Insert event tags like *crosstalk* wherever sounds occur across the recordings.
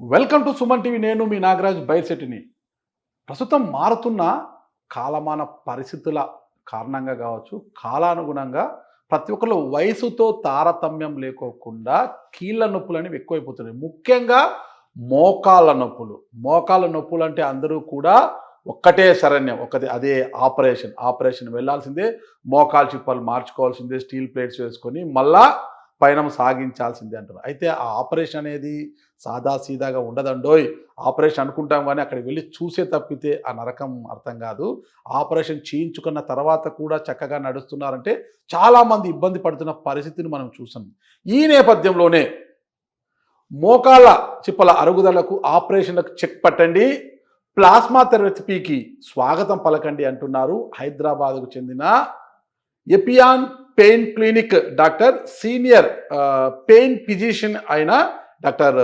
Welcome to Suman TV నేను మీ నాగరాజ్ బైర్శెట్టిని. ప్రస్తుతం మారుతున్న కాలమాన పరిస్థితుల కారణంగా కావచ్చు కాలానుగుణంగా ప్రతి ఒక్కరు వయసుతో తారతమ్యం లేకోకుండా కీళ్ళ నొప్పులు అనేవి ఎక్కువైపోతున్నాయి. ముఖ్యంగా మోకాళ్ళ నొప్పులు. మోకాళ్ళ నొప్పులు అంటే అందరూ కూడా ఒక్కటే శరణ్యం ఒకటి అదే ఆపరేషన్. ఆపరేషన్ వెళ్ళాల్సిందే మోకాల్ చిప్పలు మార్చుకోవాల్సిందే స్టీల్ ప్లేట్స్ వేసుకొని మళ్ళా పయనం సాగించాల్సిందే అంటారు అయితే ఆ ఆపరేషన్ అనేది సాదాసీదాగా ఉండదండోయ్. ఆపరేషన్ అనుకుంటాం కానీ అక్కడికి వెళ్ళి చూసే తప్పితే ఆ నరకం అర్థం కాదు. ఆపరేషన్ చేయించుకున్న తర్వాత కూడా చక్కగా నడుస్తున్నారంటే చాలామంది ఇబ్బంది పడుతున్న పరిస్థితిని మనం చూసాం. ఈ నేపథ్యంలోనే మోకాళ్ళ చిప్పల అరుగుదలకు ఆపరేషన్లకు చెక్ పట్టండి. ప్లాస్మా థెరపీకి స్వాగతం పలకండి అంటున్నారు హైదరాబాద్కు చెందిన Epione pain clinic doctor senior pain physician అయిన డాక్టర్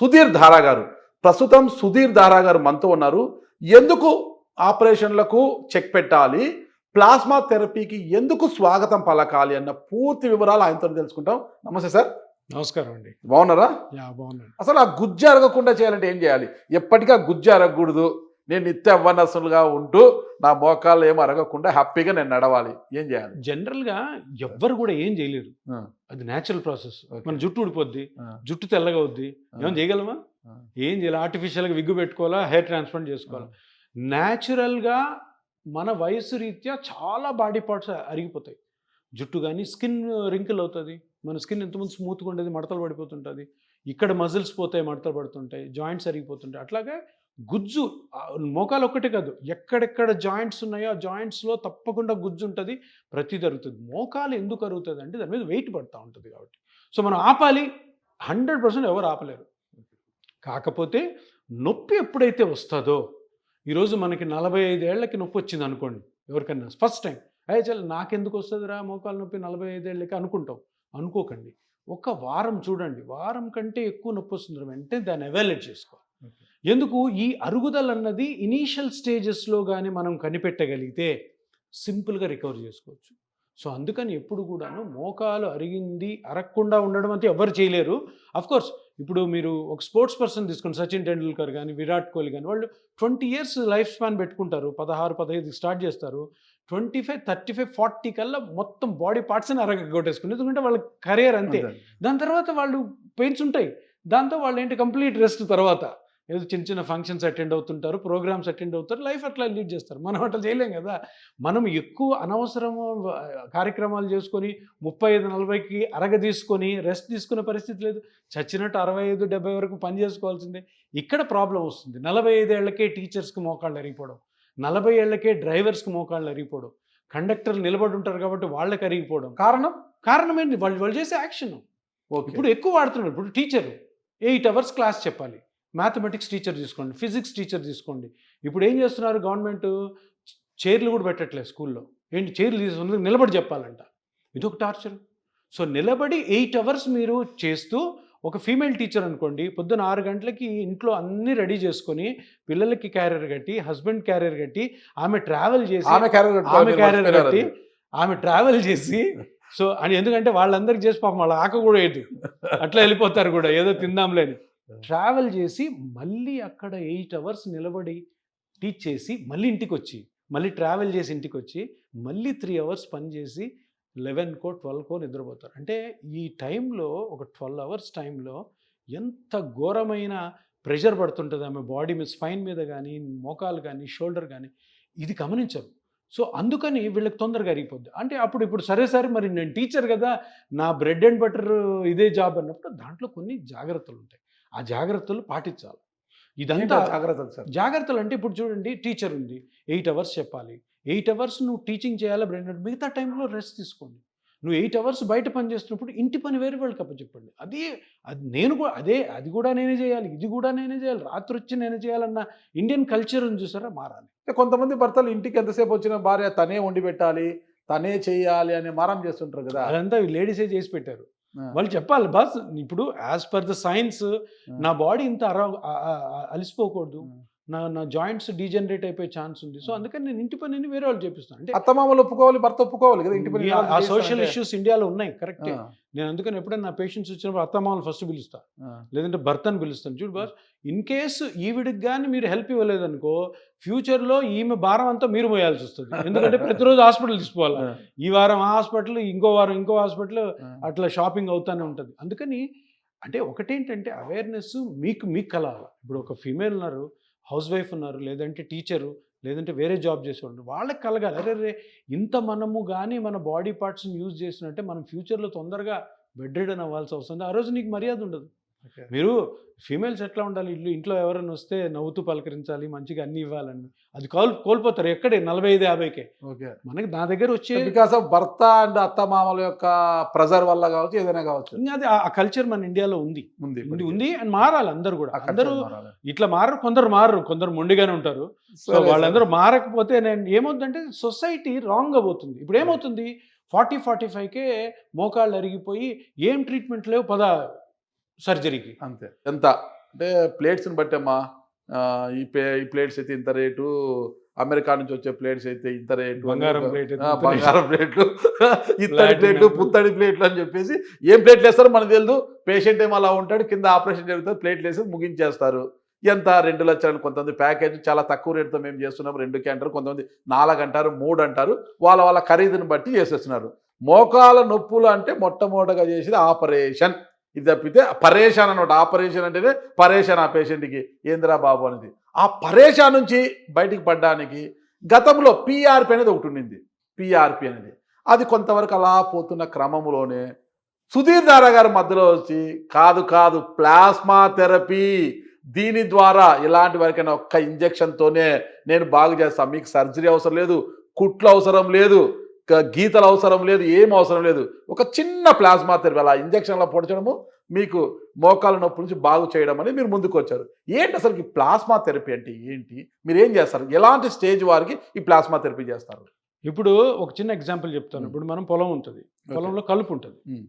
సుధీర్ ధారా గారు. ప్రస్తుతం సుధీర్ ధారా గారు మనతో ఉన్నారు. ఎందుకు ఆపరేషన్లకు చెక్ పెట్టాలి? ప్లాస్మా థెరపీకి ఎందుకు స్వాగతం పలకాలి అన్న పూర్తి వివరాలు ఆయనతో తెలుసుకుంటాం. నమస్తే సార్. నమస్కారం అండి. బాగున్నారా? బాగున్నాను. అసలు ఆ గుజ్జు అరగకుండా చేయాలంటే ఏం చేయాలి? ఎప్పటికీ ఆ గుజ్జు అరగకూడదు. నేను నిత్య అవ్వనసులుగా ఉంటూ నా మోకాళ్ళు ఏం అరగకుండా హ్యాపీగా నేను నడవాలి. ఏం చేయాలి? జనరల్గా ఎవ్వరు కూడా ఏం చేయలేరు. అది న్యాచురల్ ప్రాసెస్. మన జుట్టు ఊడిపోద్ది. జుట్టు తెల్లగా అవుద్ది. ఏమైనా చేయగలమా. ఏం చేయాలి? ఆర్టిఫిషియల్గా విగ్గు పెట్టుకోవాలా? హెయిర్ ట్రాన్స్ప్లాంట్ చేసుకోవాలా? న్యాచురల్గా మన వయసు రీత్యా చాలా బాడీ పార్ట్స్ అరిగిపోతాయి. జుట్టు కానీ స్కిన్ రింకిల్ అవుతుంది. మన స్కిన్ ఎంతమంది స్మూత్గా ఉండేది మడతలు పడిపోతుంటుంది. ఇక్కడ మజిల్స్ పోతాయి మడతలు పడుతుంటాయి జాయింట్స్ అరిగిపోతుంటాయి. అట్లాగే గుజ్జు మోకాలు ఒక్కటే కాదు ఎక్కడెక్కడ జాయింట్స్ ఉన్నాయో ఆ జాయింట్స్లో తప్పకుండా గుజ్జు ఉంటుంది ప్రతి జరుగుతుంది మోకాలు ఎందుకు అరుగుతుంది అంటే దాని మీద వెయిట్ పడుతూ ఉంటుంది కాబట్టి. సో మనం ఆపాలి హండ్రెడ్ పర్సెంట్ ఎవరు ఆపలేరు. కాకపోతే నొప్పి ఎప్పుడైతే వస్తుందో ఈరోజు మనకి నలభై ఐదేళ్ళకి నొప్పి వచ్చింది అనుకోండి ఎవరికైనా ఫస్ట్ టైం అయ్యే చల్ నాకెందుకు వస్తుందిరా మోకాలు నొప్పి నలభై ఐదేళ్ళకి అనుకుంటాం. అనుకోకండి. ఒక వారం చూడండి వారం కంటే ఎక్కువ నొప్పి వస్తుంది. వెంటనే దాన్ని అవైలేట్ చేసుకోవాలి. ఎందుకు ఈ అరుగుదల అన్నది ఇనీషియల్ స్టేజెస్లో కానీ మనం కనిపెట్టగలిగితే సింపుల్గా రికవర్ చేసుకోవచ్చు. సో అందుకని ఎప్పుడు కూడాను మోకాలు అరిగింది అరగకుండా ఉండడం అంతే ఎవరు చేయలేరు. కోర్స్ ఇప్పుడు మీరు ఒక స్పోర్ట్స్ పర్సన్ తీసుకోండి సచిన్ టెండూల్కర్ కానీ విరాట్ కోహ్లీ కానీ వాళ్ళు ట్వంటీ ఇయర్స్ లైఫ్ స్పాన్ పెట్టుకుంటారు. పదహారు పదహైదు స్టార్ట్ చేస్తారు. Twenty five thirty five forty కల్లా మొత్తం బాడీ పార్ట్స్ని అరగొట్టేసుకుని ఎందుకంటే వాళ్ళ కెరియర్ అంతే. దాని తర్వాత వాళ్ళు పెయిన్స్ ఉంటాయి. దాంతో వాళ్ళు ఏంటి? కంప్లీట్ రెస్ట్ తర్వాత. ఏదో చిన్న చిన్న ఫంక్షన్స్ అటెండ్ అవుతుంటారు ప్రోగ్రామ్స్ అటెండ్ అవుతారు లైఫ్ అట్లా లీడ్ చేస్తారు. మనం అట్లా చేయలేం కదా. మనం ఎక్కువ అనవసరము కార్యక్రమాలు చేసుకొని ముప్పై ఐదు నలభైకి అరగ తీసుకొని రెస్ట్ తీసుకునే పరిస్థితి లేదు. చచ్చినట్టు అరవై ఐదు డెబ్బై వరకు పని చేసుకోవాల్సిందే. ఇక్కడ ప్రాబ్లం వస్తుంది. నలభై ఐదేళ్ళకే టీచర్స్కి మోకాళ్ళు అరిగిపోవడం. నలభై ఏళ్ళకే డ్రైవర్స్కి మోకాళ్ళు అరిగిపోవడం. కండక్టర్లు నిలబడి ఉంటారు కాబట్టి వాళ్ళకి అరిగిపోవడం. కారణం? కారణం ఏంటి వాళ్ళు వాళ్ళు చేసే యాక్షన్ ఓకే ఇప్పుడు ఎక్కువ వాడుతున్నారు. ఇప్పుడు టీచర్ ఎయిట్ అవర్స్ క్లాస్ చెప్పాలి. మ్యాథమెటిక్స్ టీచర్ తీసుకోండి ఫిజిక్స్ టీచర్ తీసుకోండి. ఇప్పుడు ఏం చేస్తున్నారు గవర్నమెంట్? చైర్లు కూడా పెట్టట్లేదు స్కూల్లో. ఏంటి చైర్లు తీసుకుని నిలబడి చెప్పాలంట. ఇది ఒక టార్చర్. సో నిలబడి ఎయిట్ అవర్స్ మీరు చేస్తూ ఒక ఫీమేల్ టీచర్ అనుకోండి పొద్దున ఆరు గంటలకి ఇంట్లో అన్ని రెడీ చేసుకొని పిల్లలకి క్యారియర్ కట్టి హస్బెండ్ క్యారియర్ కట్టి ఆమె ట్రావెల్ చేసి ఆమె క్యారియర్ కట్టి ఆమె ట్రావెల్ చేసి సో అని ఎందుకంటే వాళ్ళందరికీ చేసి పాపం వాళ్ళ ఆక కూడా ఏదు అట్లా వెళ్ళిపోతారు కూడా ఏదో తిందాంలేని. ట్రావెల్ చేసి మళ్ళీ అక్కడ ఎయిట్ అవర్స్ నిలబడి టీచ్ చేసి మళ్ళీ ఇంటికి వచ్చి మళ్ళీ ట్రావెల్ చేసి ఇంటికి వచ్చి మళ్ళీ త్రీ అవర్స్ పని చేసి లెవెన్కో ట్వెల్వ్కో నిద్రపోతారు. అంటే ఈ టైంలో ఒక ట్వెల్వ్ అవర్స్ టైంలో ఎంత ఘోరమైన ప్రెషర్ పడుతుంటుంది ఆమె బాడీ మీద స్పైన్ మీద కానీ మోకాలు కానీ షోల్డర్ కానీ ఇది గమనించరు. సో అందుకని వీళ్ళకి తొందరగా అరిగిపోద్ది. అంటే అప్పుడు ఇప్పుడు సరే సరే మరి నేను టీచర్ కదా నా బ్రెడ్ అండ్ బటర్ ఇదే జాబ్ అన్నప్పుడు దాంట్లో కొన్ని జాగ్రత్తలు ఉంటాయి ఆ జాగ్రత్తలు పాటించాలి. ఇదంతా జాగ్రత్తలు సార్? జాగ్రత్తలు అంటే ఇప్పుడు చూడండి టీచర్ ఉంది. ఎయిట్ అవర్స్ చెప్పాలి. ఎయిట్ అవర్స్ నువ్వు టీచింగ్ చేయాలి బ్రెడ్ మిగతా టైంలో రెస్ట్ తీసుకోండి. నువ్వు ఎయిట్ అవర్స్ బయట పని చేస్తున్నప్పుడు ఇంటి పని వేరే వాళ్ళకి అప్పచెప్పండి. అది అది నేను కూడా అదే అది కూడా నేనే చేయాలి ఇది కూడా నేనే చేయాలి రాత్రి వచ్చి నేనే చేయాలన్న ఇండియన్ కల్చర్ చూసారా? మారాలి. కొంతమంది భర్తలు ఇంటికి ఎంతసేపు వచ్చిన భార్య తనే వండి పెట్టాలి తనే చేయాలి అనే మారం చేస్తుంటారు కదా. అదంతా లేడీసే చేసి పెట్టారు. వాళ్ళు చెప్పాలి బస్ ఇప్పుడు యాజ్ పర్ ద సైన్స్ నా బాడీ ఇంత అర అలసిపోకూడదు. నా నా జాయింట్స్ డీజనరేట్ అయిపోయే ఛాన్స్ ఉంది. సో అందుకని నేను ఇంటి పనిని వేరే వాళ్ళు చేపిస్తాను. అంటే అత్తమామలు ఒప్పుకోవాలి భర్త ఒప్పుకోవాలి కదా ఇంటి పని ఆ. సోషల్ ఇష్యూస్ ఇండియాలో ఉన్నాయి కరెక్టే నేను అందుకని ఎప్పుడైనా నా పేషెంట్స్ వచ్చినప్పుడు అత్తమామలు ఫస్ట్ పిలుస్తా. ఆ. లేదంటే భర్తను పిలుస్తాను. చూడు బాస్ ఇన్ కేసు ఈవిడికి కానీ మీరు హెల్ప్ ఇవ్వలేదనుకో ఫ్యూచర్లో ఈమె భారం అంతా మీరు మోయాల్సి వస్తుంది. *laughs* ఎందుకంటే ప్రతిరోజు హాస్పిటల్ తీసుకోవాలి? ఈ వారం ఆ హాస్పిటల్ ఇంకో వారం ఇంకో హాస్పిటల్. అట్లా షాపింగ్ అవుతానే ఉంటుంది. అందుకని అంటే ఒకటేంటంటే అవేర్నెస్ మీకు మీకు కలవాలి. ఇప్పుడు ఒక ఫీమేల్ ఉన్నారు హౌస్ వైఫ్ ఉన్నారు లేదంటే టీచరు లేదంటే వేరే జాబ్ చేసేవాళ్ళు వాళ్ళకి కలగాలి. అరే రే ఇంత మనము కానీ మన బాడీ పార్ట్స్ని యూజ్ చేసినట్టే మనం ఫ్యూచర్లో తొందరగా బెడ్ రిడన్ అవ్వాల్సి వస్తుంది. ఆ రోజు నీకు మర్యాద ఉండదు. మీరు ఫీమేల్స్ ఎట్లా ఉండాలి? ఇల్లు ఇంట్లో ఎవరైనా వస్తే నవ్వుతూ పలకరించాలి మంచిగా అన్ని ఇవ్వాలని. అది కోల్ కోల్పోతారు ఎక్కడే? నలభై ఐదు యాభైకే. ఓకే. మనకి నా దగ్గర వచ్చే బికాస్ ఆఫ్ భర్త అండ్ అత్తమామల యొక్క ప్రెజర్ వల్ల కావచ్చు ఏదైనా కావచ్చు. అది ఆ కల్చర్ మన ఇండియాలో ఉంది. ఉంది ఉంది ఉంది అండ్ మారాలి అందరూ కూడా. అందరూ. ఇట్లా మారరు కొందరు మారరు కొందరు మొండిగానే ఉంటారు. సో వాళ్ళందరూ మారకపోతే నేను ఏమవుతుందంటే సొసైటీ రాంగ్ అవుతుంది ఇప్పుడు ఏమవుతుంది? ఫార్టీ ఫార్టీ ఫైవ్కే మోకాళ్ళు అరిగిపోయి ఏం ట్రీట్మెంట్ లేవు పద సర్జరీకి. సరే. అంతే. ఎంత? అంటే ప్లేట్స్ని బట్టి అమ్మా ఆ, ఈ ప్లే ఈ ప్లేట్స్ అయితే ఇంత రేటు. అమెరికా నుంచి వచ్చే ప్లేట్స్ అయితే ఇంత రేటు. బంగారం ఇంత బంగారం ప్లేట్లు. *laughs* ఇత్తడి. ప్లేట్లు పుత్తడి ప్లేట్లు అని చెప్పేసి ఏం ప్లేట్లు వేస్తారో మనకు తెలియదు పేషెంట్ ఏమో అలా ఉంటాడు. కింద ఆపరేషన్ జరుగుతుంది. ప్లేట్లు వేసి ముగించేస్తారు. ఎంత? రెండు లక్షలు కొంతమంది ప్యాకేజ్ చాలా తక్కువ రేటుతో మేము చేస్తున్నాం. రెండుకి అంటారు కొంతమంది నాలుగు అంటారు మూడు అంటారు. వాళ్ళ వాళ్ళ ఖరీదుని బట్టి చేసేస్తున్నారు. మోకాల నొప్పులు అంటే మొట్టమొదటగా చేసేది ఆపరేషన్. ఇది తప్పితే పరేషాన్ అనమాట ఆపరేషన్ అంటేనే పరేషాన్ ఆ పేషెంట్కి. ఏందిరా బాబు అనేది. ఆ పరేషాన్ నుంచి బయటికి పడ్డానికి గతంలో పీఆర్పి అనేది ఒకటి ఉండింది. పిఆర్పి అనేది. అది కొంతవరకు అలా పోతున్న క్రమంలోనే సుధీర్ దారా గారి మధ్యలో వచ్చి కాదు కాదు ప్లాస్మా థెరపీ దీని ద్వారా ఇలాంటి వరకైనా ఒక్క ఇంజెక్షన్తోనే నేను బాగు చేస్తాను మీకు సర్జరీ అవసరం లేదు కుట్లు అవసరం లేదు గీతలు అవసరం లేదు ఏం అవసరం లేదు. ఒక చిన్న ప్లాస్మా థెరపీ అలా ఇంజక్షన్లో పొడచడము మీకు మోకాల నొప్పి నుంచి బాగు చేయడం అని మీరు ముందుకు వచ్చారు. ఏంటి అసలు ఈ ప్లాస్మా థెరపీ అంటే ఏంటి? మీరు ఏం చేస్తారు? ఎలాంటి స్టేజ్ వారికి ఈ ప్లాస్మా థెరపీ చేస్తారు? ఇప్పుడు ఒక చిన్న ఎగ్జాంపుల్ చెప్తాను. ఇప్పుడు మనం పొలం ఉంటుంది. పొలంలో కలుపు ఉంటుంది.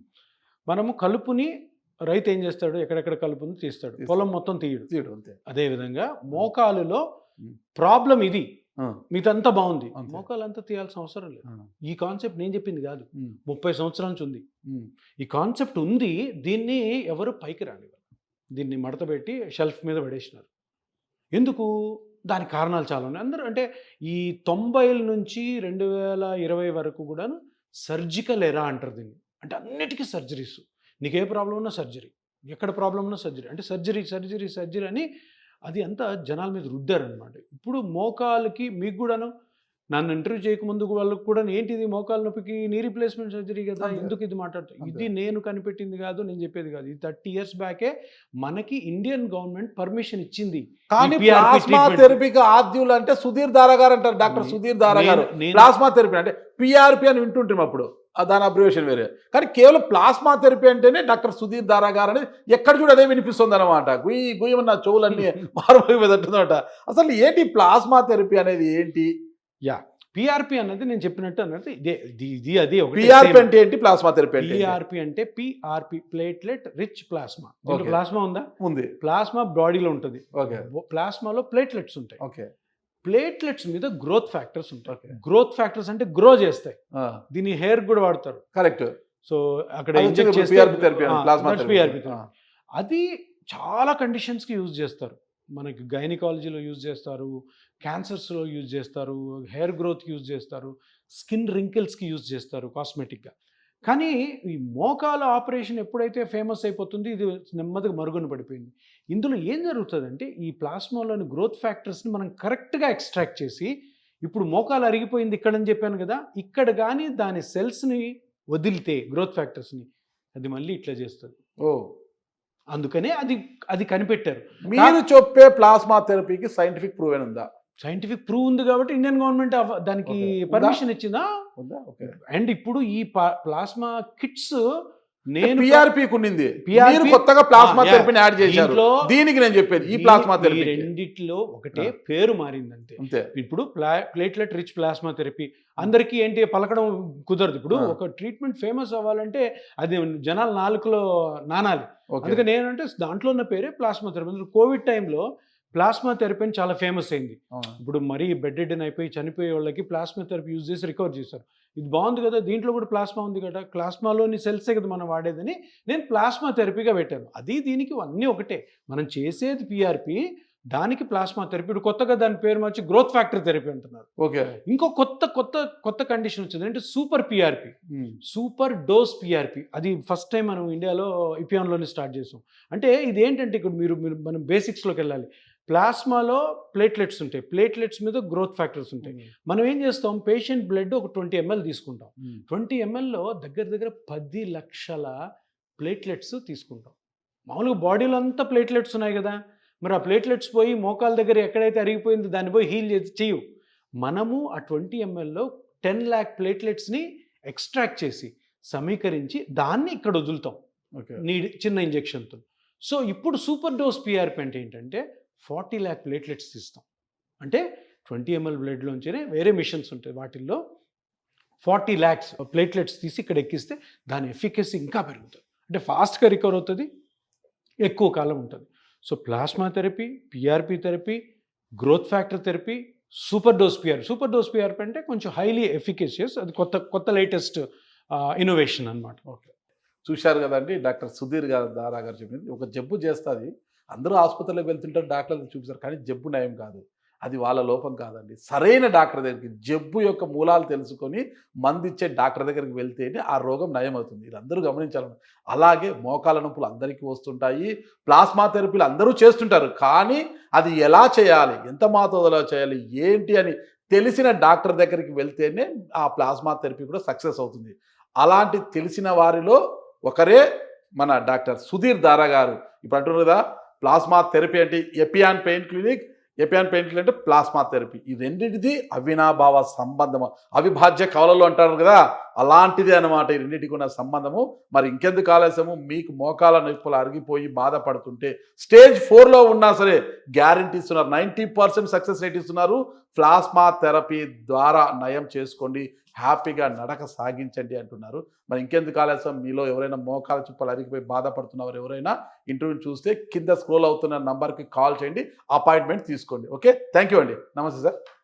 మనము కలుపుని రైతు ఏం చేస్తాడు? ఎక్కడెక్కడ కలుపుని తీస్తాడు. పొలం మొత్తం తీయడు. తీయడం అంతే. అదే విధంగా మోకాలులో. ప్రాబ్లం ఇది. మీదంతా బాగుంది. అంతే. మోకాలు అంతా తీయాల్సిన అవసరం లేదు. ఈ కాన్సెప్ట్ నేను చెప్పింది కాదు. ముప్పై సంవత్సరాల నుంచి ఉంది. ఈ కాన్సెప్ట్ ఉంది దీన్ని ఎవరు పైకి రానివ్వరు. దీన్ని మడతపెట్టి షెల్ఫ్ మీద పడేసినారు. ఎందుకు? దానికి కారణాలు చాలా ఉన్నాయి. అందరూ అంటే ఈ తొంభైల నుంచి రెండు వేల ఇరవై వరకు కూడాను సర్జికల్ ఎరా అంటారు దీన్ని. అంటే అన్నిటికీ సర్జరీస్. నీకు ఏ ప్రాబ్లం ఉన్నా సర్జరీ. ఎక్కడ ప్రాబ్లం ఉన్నా సర్జరీ. అంటే సర్జరీ సర్జరీ సర్జరీ అని అది అంతా జనాల మీద రుద్దారనమాట ఇప్పుడు మోకాలకి మీకు కూడాను నన్ను ఇంటర్వ్యూ చేయకముందు వాళ్ళకి కూడా ఏంటిది మోకాలు నొప్పికి నీ రీప్లేస్మెంట్ సర్జరీ కదా. ఎందుకు ఇది మాట్లాడుతా అంతే. ఇది నేను కనిపెట్టింది కాదు నేను చెప్పేది కాదు. ఇది థర్టీ ఇయర్స్ బ్యాకే మనకి ఇండియన్ గవర్నమెంట్ పర్మిషన్ ఇచ్చింది. కానీ ప్లాస్మా. థెరపీకి ఆద్యులు అంటే సుధీర్ దారా గారు అంటారు డాక్టర్ సుధీర్ దారా గారు. నేను- నేను- ప్లాస్మా థెరపీ అంటే పిఆర్పి అని వింటుంటాం అప్పుడు. దాని అబ్రివేషన్ వేరే. కానీ కేవలం ప్లాస్మా థెరపీ అంటేనే డాక్టర్ సుధీర్ దారా గారు అనేది ఎక్కడ చూడ అదే వినిపిస్తుంది అనమాట గుయ్యి గుయ్యమన్న చెవులన్నీ *laughs* మారుమోగి పెడుతుందన్నమాట. అసలు ఏంటి ప్లాస్మా థెరపీ అనేది ఏంటి? పిఆర్పి అన్నది నేను చెప్పినట్టు అన్నది ఇదే ఇది అది పిఆర్పి అంటే ఏంటి? Plasma therapy? పిఆర్పి అంటే PRP platelet rich plasma. Plasma ఉందా? ఉంది. ప్లాస్మా బాడీలో ఉంటుంది. ఓకే ప్లాస్మాలో ప్లేట్లెట్స్ ఉంటాయి. ఓకే ప్లేట్లెట్స్ మీద గ్రోత్ ఫ్యాక్టర్స్ ఉంటాయి. గ్రోత్ ఫ్యాక్టర్స్ అంటే గ్రో చేస్తాయి. దీన్ని హెయిర్ కూడా వాడతారు. కరెక్ట్ సో అక్కడ అది చాలా కండిషన్స్కి యూజ్ చేస్తారు. మనకి గైనకాలజీలో యూజ్ చేస్తారు క్యాన్సర్స్లో యూజ్ చేస్తారు హెయిర్ గ్రోత్కి యూజ్ చేస్తారు స్కిన్ రింకిల్స్కి యూజ్ చేస్తారు కాస్మెటిక్గా. కానీ ఈ మోకాల ఆపరేషన్ ఎప్పుడైతే ఫేమస్ అయిపోతుంది ఇది నెమ్మదిగా మరుగున పడిపోయింది. ఇందులో ఏం జరుగుతుందంటే ఈ ప్లాస్మాలోని గ్రోత్ ఫ్యాక్టర్స్ని మనం కరెక్ట్గా ఎక్స్ట్రాక్ట్ చేసి ఇప్పుడు మోకాలు అరిగిపోయింది ఇక్కడ అని చెప్పాను కదా ఇక్కడ కానీ దాని సెల్స్ని వదిలితే గ్రోత్ ఫ్యాక్టర్స్ని అది మళ్ళీ ఇట్లా చేస్తుంది. ఓ! అందుకనే అది అది కనిపెట్టారు. మీరు చెప్పే ప్లాస్మా థెరపీకి సైంటిఫిక్ ప్రూవ్ ఉందా? సైంటిఫిక్ ప్రూవ్ ఉంది కాబట్టి ఇండియన్ గవర్నమెంట్ దానికి? పర్మిషన్ ఇచ్చిందా? ఉందా? ఓకే. అండ్ ఇప్పుడు ఈ ప్లాస్మా కిట్స్ నేను పిఆర్పి ఉన్నింది PRP మీరు కొత్తగా ప్లాస్మా. థెరపీని యాడ్ చేశారు. దీనికి నేను చెప్పేది ఈ ప్లాస్మా థెరపీ రెండిట్లో ఒకటే. పేరు మారింది అంతే. అంతే ఇప్పుడు ప్లా ప్లేట్లెట్ రిచ్ ప్లాస్మా థెరపీ. అందరికీ ఏంటి పలకడం కుదరదు. ఇప్పుడు. ఒక ట్రీట్మెంట్ ఫేమస్ అవ్వాలంటే అది జనాల నాలుకలో నానాలి. అందుకని నేనంటే దాంట్లో ఉన్న పేరే ప్లాస్మా థెరపీ. కోవిడ్ టైంలో ప్లాస్మా థెరపీ అని చాలా ఫేమస్ అయింది. ఇప్పుడు మరీ బెడ్ రిడన్ అయిపోయి చనిపోయే వాళ్ళకి ప్లాస్మా థెరపీ యూజ్ చేసి రికవర్ చేశారు. ఇది బాగుంది కదా దీంట్లో కూడా ప్లాస్మా ఉంది కదా ప్లాస్మాలోని సెల్సే కదా మనం వాడేదని నేను ప్లాస్మా థెరపీగా పెట్టాను. అది దీనికి అన్నీ ఒకటే. మనం చేసేది పిఆర్పి దానికి ప్లాస్మా థెరపీ. ఇప్పుడు కొత్తగా దాని పేరు మార్చి గ్రోత్ ఫ్యాక్టర్ థెరపీ అంటున్నారు. ఓకే. ఇంకో కొత్త కొత్త కొత్త కండిషన్ వచ్చింది. అంటే super PRP. Super dose PRP అది ఫస్ట్ టైం మనం ఇండియాలో ఇపియాన్లోనే స్టార్ట్ చేసాం. అంటే ఇది ఏంటంటే ఇక్కడ మీరు మీరు మనం బేసిక్స్లోకి వెళ్ళాలి. ప్లాస్మాలో ప్లేట్లెట్స్ ఉంటాయి. ప్లేట్లెట్స్ మీద గ్రోత్ ఫ్యాక్టర్స్ ఉంటాయి. మనం ఏం చేస్తాం? పేషెంట్ బ్లడ్ ఒక ట్వంటీ ఎంఎల్ తీసుకుంటాం. ట్వంటీ ఎంఎల్లో దగ్గర దగ్గర పది లక్షల ప్లేట్లెట్స్ తీసుకుంటాం. మామూలుగా బాడీలో అంతా ప్లేట్లెట్స్ ఉన్నాయి కదా. మరి ఆ ప్లేట్లెట్స్ పోయి మోకాల దగ్గర ఎక్కడైతే అరిగిపోయిందో దాన్ని పోయి హీల్ చేసి చేయు మనము ఆ ట్వంటీ ఎంఎల్లో టెన్ ల్యాక్ ప్లేట్లెట్స్ని ఎక్స్ట్రాక్ట్ చేసి సమీకరించి దాన్ని ఇక్కడ వదులుతాం. ఓకే. నీ చిన్న ఇంజెక్షన్తో. సో ఇప్పుడు సూపర్ డోస్ పిఆర్పి అంటే ఏంటంటే ఫార్టీ ల్యాక్ ప్లేట్లెట్స్ తీస్తాం. అంటే ట్వంటీ ఎంఎల్ బ్లడ్లోంచినే వేరే మిషన్స్ ఉంటాయి వాటిల్లో. ఫార్టీ ల్యాక్స్ ప్లేట్లెట్స్ తీసి ఇక్కడ ఎక్కిస్తే దాని ఎఫికసీ ఇంకా పెరుగుతుంది అంటే ఫాస్ట్గా రికవర్ అవుతుంది ఎక్కువ కాలం ఉంటుంది. So plasma therapy PRP therapy growth factor therapy super dose PR super dose PRP అంటే కొంచెం హైలీ ఎఫికేషియస్ అది కొత్త కొత్త లేటెస్ట్ ఇన్నోవేషన్ అన్నమాట. ఓకే. చూశారు కదండి డాక్టర్ సుధీర్ గారు దారా గారు చెప్పింది. ఒక జబ్బు చేస్తుంది అందరూ ఆసుపత్రిలోకి వెళ్తుంటారు డాక్టర్లు చూపిస్తారు కానీ జబ్బు నయం కాదు. అది వాళ్ళ లోపం కాదండి. సరైన డాక్టర్ దగ్గరికి జబ్బు యొక్క మూలాలు తెలుసుకొని మందిచ్చే డాక్టర్ దగ్గరికి వెళ్తేనే ఆ రోగం నయం అవుతుంది ఇది అందరూ గమనించాలి. అలాగే మోకాల నొప్పులు అందరికీ వస్తుంటాయి ప్లాస్మా థెరపీలు అందరూ చేస్తుంటారు కానీ అది ఎలా చేయాలి ఎంత మాతోదలో చేయాలి ఏంటి అని తెలిసిన డాక్టర్ దగ్గరికి వెళ్తేనే ఆ ప్లాస్మా థెరపీ కూడా సక్సెస్ అవుతుంది. అలాంటి తెలిసిన వారిలో ఒకరే మన డాక్టర్ సుధీర్ దారా గారు. ఇప్పుడు అంటున్నారు కదా ప్లాస్మా థెరపీ అంటే Epione pain clinic Epione pain clinic అంటే ప్లాస్మా థెరపీ. ఈ రెండింటిది అవినాభావ సంబంధము. అవిభాజ్య కవలలు అంటారు కదా అలాంటిది అనమాట ఈ రెండింటికి ఉన్న సంబంధము. మరి ఇంకెందుకు ఆలస్యము? మీకు మోకాల నొప్పులు అరిగిపోయి బాధపడుతుంటే స్టేజ్ ఫోర్లో ఉన్నా సరే గ్యారంటీ ఇస్తున్నారు. నైంటీ పర్సెంట్ సక్సెస్ రేట్ ఇస్తున్నారు. ప్లాస్మా థెరపీ ద్వారా నయం చేసుకోండి. హ్యాపీగా నడక సాగించండి అంటున్నారు. మరి ఇంకెందుకు ఆలస్యం? మీలో ఎవరైనా మోకాల చుప్పలు అరిగిపోయి బాధపడుతున్నవారు ఎవరైనా ఇంటర్వ్యూ చూస్తే కింద స్క్రోల్ అవుతున్న నంబర్కి కాల్ చేయండి అపాయింట్మెంట్ తీసుకోండి. ఓకే? థ్యాంక్ యూ అండి. నమస్తే సార్.